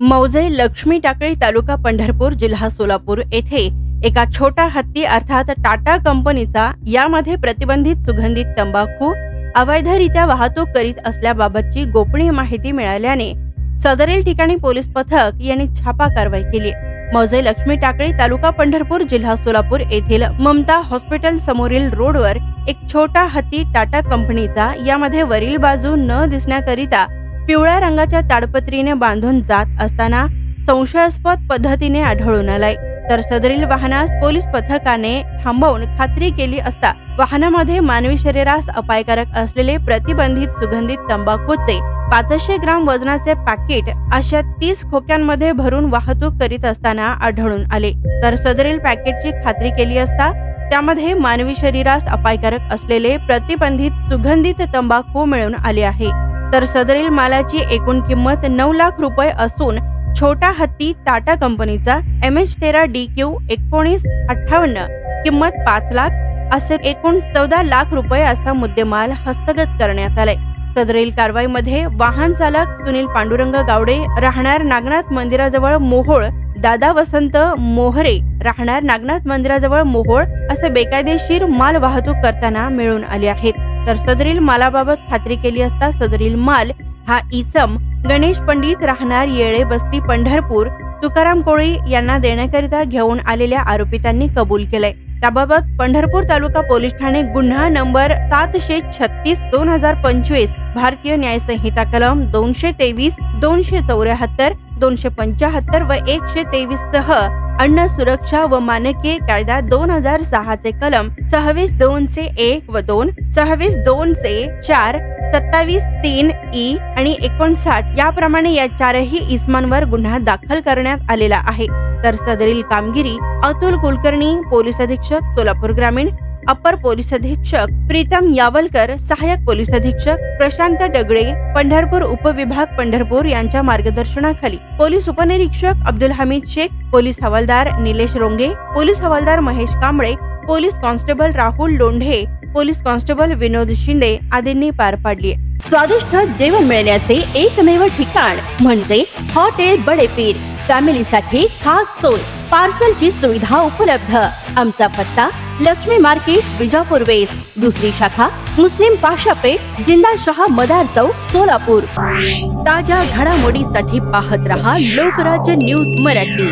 मौजे लक्ष्मी टाकळी तालुका पंढरपूर जिल्हा सोलापूर येथे एका छोटा हत्ती अर्थात टाटा कंपनीचा यामध्ये प्रतिबंधित सुगंधित तंबाखू अवैधरित्या वाहतूक करीत असल्याबाबतची गोपनीय माहिती मिळाल्याने सदरील ठिकाणी पोलीस पथक यांनी छापा कारवाई केली. मौजे लक्ष्मी टाकळी तालुका पंढरपूर जिल्हा सोलापूर येथील ममता हॉस्पिटल समोरील रोडवर एक छोटा हत्ती टाटा कंपनीचा यामध्ये वरील बाजू न दिसण्याकरिता पिवळ्या रंगाच्या ताडपत्रीने बांधून जात असताना संशयास्पद पद्धतीने आढळून आलाय. तर सदरील वाहनास पोलीस पथकाने थांबवून खात्री केली असता वाहनामध्ये मानवी शरीरास अपायकारक असलेले प्रतिबंधित सुगंधित तंबाखूचे पाचशे ग्राम वजनाचे पॅकेट अशा तीस खोक्यांमध्ये भरून वाहतूक करीत असताना आढळून आले. तर सदरील पॅकेटची खात्री केली असता त्यामध्ये मानवी शरीरास अपायकारक असलेले प्रतिबंधित सुगंधित तंबाखू मिळून आले आहे. तर सदरील मालाची एकूण किंमत नऊ लाख रुपये असून छोटा हत्ती टाटा कंपनीचा एम एच तेरा डी क्यू एकोणीस अठ्ठावन्न. किंमत पाच लाख असे एकूण चौदा लाख रुपये असा मुद्देमाल हस्तगत करण्यात आलाय. सदरील कारवाईमध्ये वाहन चालक सुनील पांडुरंग गावडे राहणार नागनाथ मंदिराजवळ मोहोळ दादा वसंत मोहरे राहणार नागनाथ मंदिराजवळ मोहोळ असे बेकायदेशीर माल वाहतूक करताना मिळून आले आहेत. तर सदरील मालाबाबत खात्री केली असता सदरील माल हा इसम गणेश पंडित राहणार येळे बस्ती पंढरपूर तुकाराम कोळी यांना देण्याकरिता घेऊन आलेल्या आरोपितांनी कबूल केलंय. त्याबाबत पंढरपूर तालुका पोलीस ठाणे गुन्हा नंबर सातशे छत्तीस दोन हजार पंचवीस भारतीय न्याय संहिता कलम दोनशे तेवीस दोनशे चौऱ्याहत्तर दोनशे पंचाहत्तर व एकशे तेवीस सह अन्न सुरक्षा व मानके कायदा दोन हजार सहाचे कलम सहावीस दोन चे एक व दोन सहावीस दोन चे चार सत्तावीस तीन ई आणि एकोणसाठ याप्रमाणे या चारही इस्मांवर गुन्हा दाखल करण्यात आलेला आहे. तर सदरील कामगिरी अतुल कुलकर्णी पोलीस अधीक्षक सोलापूर ग्रामीण अपर पोलीस अधीक्षक प्रीतम यावलकर सहाय्यक पोलीस अधीक्षक प्रशांत डगडे पंढरपूर उपविभाग पंढरपूर यांच्या मार्गदर्शनाखाली पोलीस उपनिरीक्षक अब्दुल हमीद शेख पोलीस हवालदार निलेश रोंगे पोलीस हवालदार Mahesh Kamble police constable Rahul Londhe police constable Vinod Shinde आदींनी पार पाडली. स्वादिष्ट जेवण मिळण्याचे एकमेव ठिकाण म्हणजे हॉटेल बडेपीर. फॅमिलीसाठी खास सोय पार्सलची सुविधा उपलब्ध. आमचा पत्ता लक्ष्मी मार्केट विजापूर वेस्ट. दुसरी शाखा मुस्लिम पाशापेठ जिंदा शहा मदार चौक सोलापूर. ताज्या घडामोडीसाठी पाहत रहा लोकराज्य न्यूज मराठी.